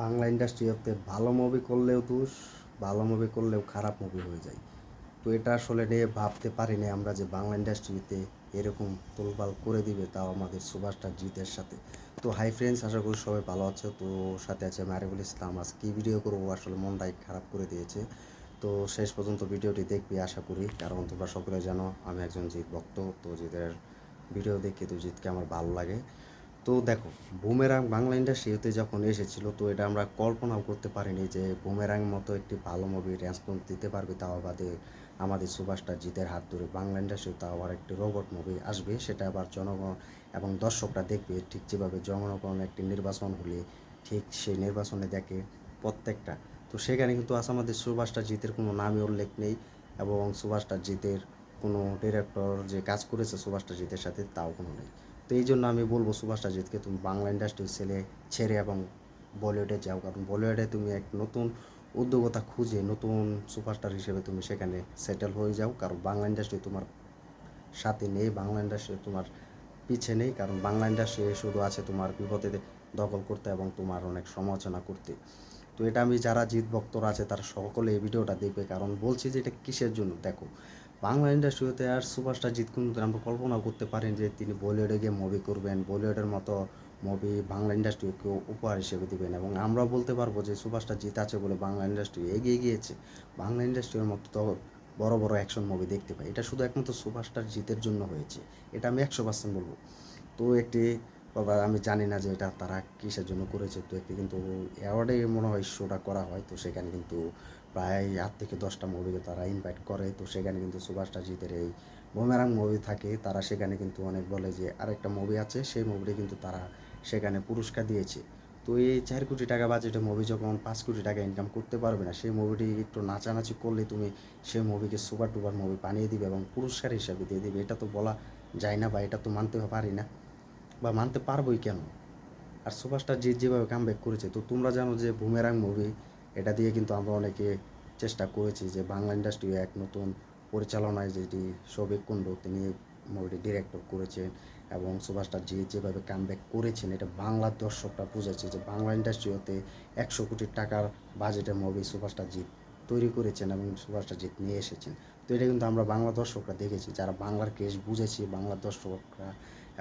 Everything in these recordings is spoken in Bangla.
বাংলা ইন্ডাস্ট্রিতে ভালো মুভি করলেও দোষ, ভালো মুভি করলেও খারাপ মুভি হয়ে যায়। তো এটা আসলে নিয়ে ভাবতে পারি না আমরা যে বাংলা ইন্ডাস্ট্রিতে এরকম তোলপাল করে দিবে তাও আমাদের সুভাষটা জিতের সাথে। তো হাই ফ্রেন্ডস আশা করি সবাই ভালো আছো। তো সাথে আছে মারিবুল ইসলাম। আজ কী ভিডিও করব, আসলে মনটাই খারাপ করে দিয়েছে। তো শেষ পর্যন্ত ভিডিওটি দেখবি, আশা করি। কারণ তোমরা সকলে জানো, আমি একজন জিৎ ভক্ত তো জিতের ভিডিও দেখে তো জিতকে আমার ভালো লাগে। তো দেখো বুমেরাং বাংলা ইন্ডাস্ট্রিতে যখন এসেছিল, তো এটা আমরা কল্পনাও করতে পারিনি যে বুমেরাং মতো একটি ভালো মুভি রেসপন্স দিতে পারবে, তাও বাদে আমাদের সুভাষটা জিতের হাত ধরে বাংলা ইন্ডাস্ট্রি তাও আবার একটি রোবট মুভি আসবে, সেটা আবার জনগণ এবং দর্শকরা দেখবে। ঠিক যেভাবে জনগণ একটি নির্বাচন হলে ঠিক সেই নির্বাচনে দেখে প্রত্যেকটা। তো সেখানে কিন্তু আজ আমাদের সুভাষটা জিতের কোনো নামই উল্লেখ নেই এবং সুভাষটা জিতের কোনো ডিরেক্টর যে কাজ করেছে সুভাষটা জিতের সাথে তাও কোনো নেই। তো এই জন্য আমি বলব সুভাষ রাজিতকে তুমি বাংলা ইন্ডাস্ট্রির ছেলে, ছেড়ে এবং বলিউডে যাও। কারণ বলিউডে তুমি এক নতুন উদ্যোগতা খুঁজে নতুন সুপারস্টার হিসেবে তুমি সেখানে সেটেল হয়ে যাও। কারণ বাংলা ইন্ডাস্ট্রি তোমার সাথে নেই, বাংলা ইন্ডাস্ট্রি তোমার পিছে নেই। কারণ বাংলা ইন্ডাস্ট্রি শুধু আছে তোমার বিপদে দখল করতে এবং তোমার অনেক সমালোচনা করতে। তো এটা আমি যারা জিত ভক্তরা আছে তারা সকলে এই ভিডিওটা দেখবে। কারণ বলছি যে এটা কিসের জন্য? দেখো বাংলা ইন্ডাস্ট্রিতে আর সুপারস্টার জিৎ কিন্তু আমরা কল্পনা করতে পারেন যে তিনি বলিউডে গিয়ে মুভি করবেন, বলিউডের মতো মুভি বাংলা ইন্ডাস্ট্রিকে উপহার হিসেবে দিবেন এবং আমরা বলতে পারব যে সুপারস্টার জিৎ আছে বলে বাংলা ইন্ডাস্ট্রি এগিয়ে গিয়েছে। বাংলা ইন্ডাস্ট্রির মতো তো বড় বড় অ্যাকশন মুভি দেখতে পাই। এটা শুধু একমাত্র সুপারস্টার জিতের জন্য হয়েছে। এটা আমি একশো পার্সেন্ট বলব। তো একটি আমি জানি না যে এটা তারা কিসের জন্য করেছে। তো একটি কিন্তু অ্যাওয়ার্ডে মনে হয় শোটা করা হয়। তো সেখানে কিন্তু প্রায় আট থেকে দশটা মুভিকে তারা ইনভাইট করে। তো সেখানে কিন্তু সুভাষটা জিতের এই বুমেরাং মুভি থাকে। তারা সেখানে কিন্তু অনেক বলে যে, আরেকটা মুভি আছে। সেই মুভিটি কিন্তু তারা সেখানে পুরস্কার দিয়েছে। তো এই চার কোটি টাকা বাজেটে মুভি যখন পাঁচ কোটি টাকা ইনকাম করতে পারবে না, সেই মুভিটি একটু নাচানাচি করলে তুমি সেই মুভিকে সুপার টুপার মুভি বানিয়ে দিবে এবং পুরস্কার হিসাবে দিয়ে দিবে। এটা তো বলা যায় না বা এটা তো মানতে পারি না। বা মানতে পারবোই কেন? আর সুপারস্টার জিৎ যেভাবে কামব্যাক করেছে, তো তোমরা জানো যে বুমেরাং মুভি এটা দিয়ে কিন্তু আমরা অনেকে চেষ্টা করেছি যে বাংলা ইন্ডাস্ট্রি এক নতুন পরিচালনায় যেটি সৌভিক কুণ্ড, তিনি মুভিটি ডিরেক্টর করেছেন এবং সুভাষটা জিৎ যেভাবে কামব্যাক করেছেন, এটা বাংলার দর্শকরা বুঝেছে যে বাংলা ইন্ডাস্ট্রিতে একশো কোটি টাকার বাজেটের মুভি সুভাষটা জিৎ তৈরি করেছেন এবং সুভাষটা জিৎ নিয়ে এসেছেন। তো এটা কিন্তু আমরা বাংলা দর্শকরা দেখেছি, যারা বাংলার কেস বুঝেছি বাংলার দর্শকরা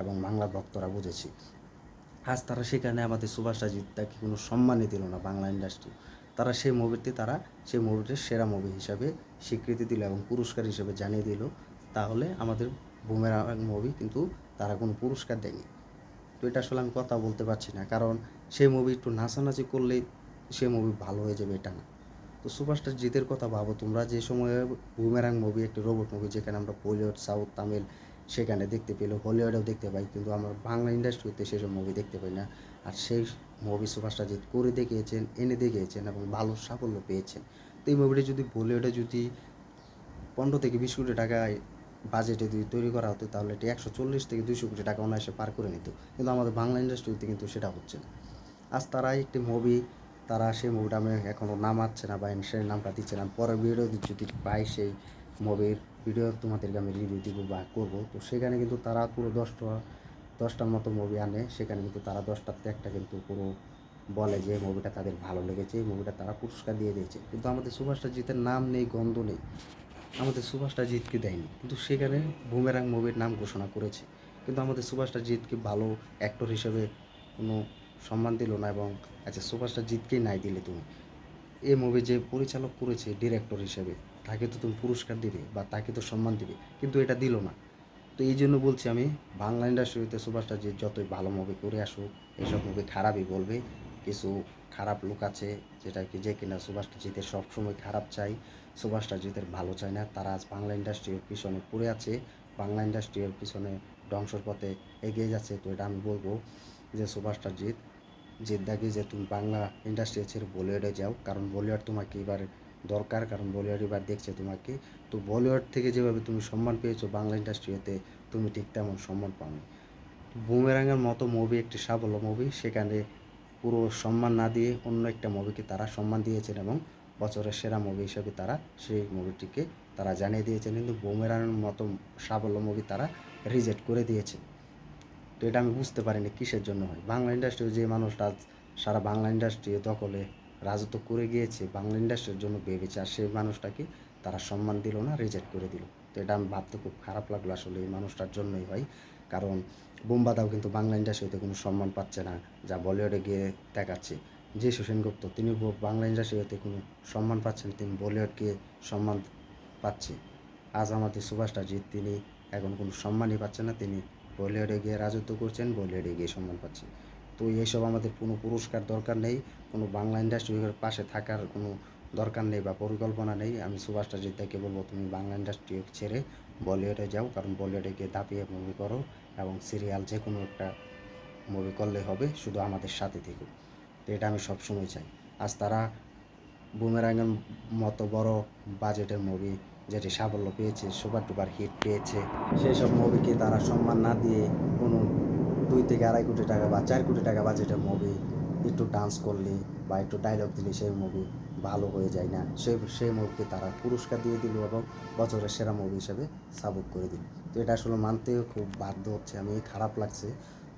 এবং বাংলা ভক্তরা বুঝেছি। আজ তারা সেখানে আমাদের সুভাষ রাজিত তাকে কোনো সম্মানই দিল না বাংলা ইন্ডাস্ট্রি তারা সেই মুভিটি তারা সেই মুভিটির সেরা মুভি হিসাবে স্বীকৃতি দিল এবং পুরস্কার হিসেবে জানিয়ে দিল। তাহলে আমাদের বুমেরা মুভি কিন্তু তারা কোনো পুরস্কার দেয়নি। তো এটা আসলে আমি কথা বলতে পারছি না, কারণ সেই মুভি একটু নাচানাচি করলেই সেই মুভি ভালো হয়ে যাবে, এটা না। তো সুপারস্টার জিতের কথা ভাবো তোমরা, যে সময়ে বুমেরাং মুভি একটি রোবট মুভি যেখানে আমরা বলিউড সাউথ তামিল সেখানে দেখতে পেলেও হলিউডেও দেখতে পাই, কিন্তু আমরা বাংলা ইন্ডাস্ট্রিতে সেসব মুভি দেখতে পাই না। আর সেই মুভি সুপারস্টার জিৎ করে দেখিয়েছেন, এনে দেখিয়েছেন এবং ভালো সাফল্য পেয়েছেন। তো এই মুভিটা যদি বলিউডে যদি পনেরো থেকে বিশ কোটি টাকায় বাজেটে যদি তৈরি করা হতো, তাহলে এটি একশো চল্লিশ থেকে দুশো কোটি টাকা অনায়াসে পার করে নিত। কিন্তু আমাদের বাংলা ইন্ডাস্ট্রিতে কিন্তু সেটা হচ্ছে না। আজ তারা একটি মুভি তারা সেই মুভিটা আমি এখনও নামাচ্ছে না বা সেই নামটা দিচ্ছে না পরের ভিডিও যদি পাই সেই মুভির ভিডিও তোমাদেরকে আমি রিভিউ দিব বা করব। তো সেখানে কিন্তু তারা পুরো দশটা, দশটার মতো মুভি আনে। সেখানে কিন্তু তারা দশটাতে একটা কিন্তু পুরো বলে যে মুভিটা তাদের ভালো লেগেছে, এই মুভিটা তারা পুরস্কার দিয়ে দিয়েছে। কিন্তু আমাদের সুভাষটা জিতের নাম নেই, গন্ধ নেই। আমাদের সুভাষটা জিতকে দেয়নি। কিন্তু সেখানে বুমেরাং মুভির নাম ঘোষণা করেছে। কিন্তু আমাদের সুভাষটা জিতকে ভালো অ্যাক্টর হিসেবে কোনো সম্মান দিল না এবং আচ্ছা সুভাষটা জিতকেই নাই দিলে তুমি? এই মুভি যে পরিচালক করেছে ডিরেক্টর হিসেবে। তাকে তো তুমি পুরস্কার দিবে বা তাকে তো সম্মান দিবে, কিন্তু এটা দিল না। তো এই জন্য বলছি আমি, বাংলা ইন্ডাস্ট্রিতে সুভাষটা জিৎ যতই ভালো মুভি করে আসুক এইসব মুভি খারাপই বলবে। কিছু খারাপ লোক আছে যেটা কি যে কিনা সুভাষটা জিতের সবসময় খারাপ চাই সুভাষটা জিতের ভালো চায় না। তারা আজ বাংলা ইন্ডাস্ট্রির পিছনে পড়ে আছে, বাংলা ইন্ডাস্ট্রির পিছনে ধ্বংসর পথে এগিয়ে যাচ্ছে। তো এটা আমি বলব যে সুভাষটা জিৎ জিদ্দাকে যে তুমি বাংলা ইন্ডাস্ট্রি ছেড়ে বলিউডে যাও, কারণ বলিউড তোমাকে এবার দরকার, কারণ বলিউড এবার দেখছে তোমাকে। তো বলিউড থেকে যেভাবে তুমি সম্মান পেয়েছ বাংলা ইন্ডাস্ট্রিতে, তুমি ঠিক তেমন সম্মান পাওনি। বুমেরাঙের মতো মুভি একটি সাফল্য মুভি সেখানে পুরো সম্মান না দিয়ে অন্য একটা মুভিকে তারা সম্মান দিয়েছেন এবং বছরের সেরা মুভি হিসেবে তারা সেই মুভিটিকে তারা জানিয়ে দিয়েছেন। কিন্তু বুমেরাঙের মতো সাফল্য মুভি তারা রিজেক্ট করে দিয়েছে। তো এটা আমি বুঝতে পারিনি কিসের জন্য হয়। বাংলা ইন্ডাস্ট্রি যে মানুষটা সারা বাংলা ইন্ডাস্ট্রি দখলে রাজত্ব করে গিয়েছে বাংলা ইন্ডাস্ট্রির জন্য ভেবেছে। আর সেই মানুষটাকে তারা সম্মান দিল না রিজেক্ট করে দিল। তো এটা আমি ভাবতে খুব খারাপ লাগল আসলে এই মানুষটার জন্যই হয় কারণ বোম্বাদাও কিন্তু বাংলা ইন্ডাস্ট্রিতে কোনো সম্মান পাচ্ছে না, যা বলিউডে গিয়ে দেখাচ্ছে। যে সেনগুপ্ত তিনি বাংলা ইন্ডাস্ট্রিতে কোনো সম্মান পাচ্ছেন তিনি বলিউডকে সম্মান পাচ্ছে। আজ আমাদের সুভাষটা জিৎ তিনি এখন কোনো সম্মানই পাচ্ছেন না, তিনি বলিউডে গিয়ে রাজত্ব করছেন, বলিউডে গিয়ে সম্মান পাচ্ছে। তো এইসব আমাদের কোনো পুরস্কার দরকার নেই, কোনো বাংলা ইন্ডাস্ট্রির পাশে থাকার কোনো দরকার নেই বা পরিকল্পনা নেই। আমি সুভাষটা জিদ্দাকে বলব, তুমি বাংলা ইন্ডাস্ট্রি ছেড়ে বলিউডে যাও, কারণ বলিউডে গিয়ে দাপিয়ে মুভি করো এবং সিরিয়াল যে কোনো একটা মুভি করলে হবে, শুধু আমাদের সাথে থেকো। তো এটা আমি সবসময় চাই। আজ তারা বুমেরাঙের মতো বড় বাজেটের মুভি যেটি সাফল্য পেয়েছে সুপার টুপার হিট পেয়েছে, সেই সব মুভিকে তারা সম্মান না দিয়ে কোনো দুই থেকে আড়াই কোটি টাকা বা চার কোটি টাকা বাজেটের মুভি একটু ডান্স করলে বা একটু ডায়লগ দিলে সেই মুভি ভালো হয়ে যায় না। সেই সেই মুভিকে তারা পুরস্কার দিয়ে দিল এবং বছরের সেরা মুভি হিসেবে সাবুক করে দিল। তো এটা আসলে মানতেও খুব বাধ্য হচ্ছে। আমি খারাপ লাগছে।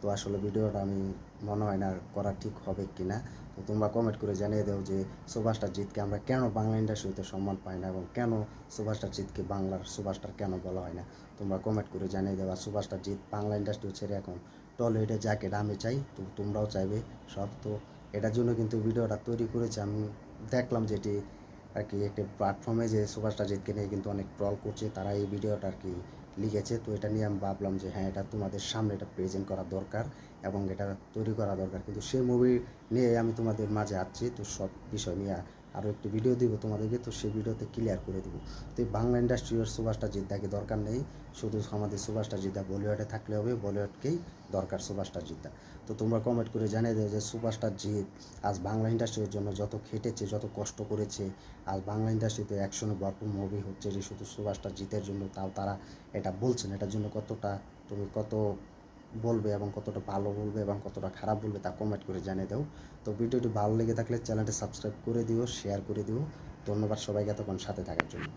তো আসলে ভিডিওটা আমি মনে হয় না করা ঠিক হবে কি না তো তোমরা কমেন্ট করে জানিয়ে দাও যে সুভাষটার জিতকে আমরা কেন বাংলা ইন্ডাস্ট্রিতে সম্মান পাই না এবং কেন সুভাষটার জিতকে বাংলার সুভাষটার কেন বলা হয় না। তোমরা কমেন্ট করে জানিয়ে দেওয়া সুভাষটার জিত বাংলা ইন্ডাস্ট্রি ছেড়ে এখন টলিউডে যাকে আমি চাই, তো তোমরাও চাইবে সব। তো এটার জন্য কিন্তু ভিডিওটা তৈরি করেছি। আমি দেখলাম যেটি আর কি একটি প্ল্যাটফর্মে যে সুভাষটা জিতকে নিয়ে কিন্তু অনেক ট্রল করছে, তারা এই ভিডিওটা আর কি লিখেছে, তো এটা নিয়ে আমি ভাবলাম যে হ্যাঁ এটা তোমাদের সামনে এটা প্রেজেন্ট করা দরকার এবং এটা তৈরি করা দরকার। কিন্তু সেই মুভি নিয়ে আমি তোমাদের মাঝে আসছি, তো সব বিষয় নিয়ে আরও একটি ভিডিও দিব তোমাদেরকে, তো সেই ভিডিওতে ক্লিয়ার করে দিব। তো এই বাংলা ইন্ডাস্ট্রির সুভাষটা জিদ্দাকে দরকার নেই, শুধু আমাদের সুভাষটা জিদ্দা বলিউডে থাকলে হবে, বলিউডকেই দরকার সুভাষটা জিদ্দা। তো তোমরা কমেন্ট করে জানিয়ে দেবে যে সুভাষটা জিৎ আজ বাংলা ইন্ডাস্ট্রির জন্য যত খেটেছে, যত কষ্ট করেছে, আজ বাংলা ইন্ডাস্ট্রিতে অ্যাকশনে ভরপুর মুভি হচ্ছে যে শুধু সুভাষটা জিতের জন্য তাও তারা এটা বলছেন এটার জন্য কতটা, তুমি কত বলবে এবং কতটা ভালো বলবে এবং কতটা খারাপ বলবে তা কমেন্ট করে জানিয়ে দাও। তো ভিডিওটি ভালো লেগে থাকলে চ্যানেলটি সাবস্ক্রাইব করে দিও শেয়ার করে দিও। ধন্যবাদ সবাইকে এতক্ষণ সাথে থাকার জন্য।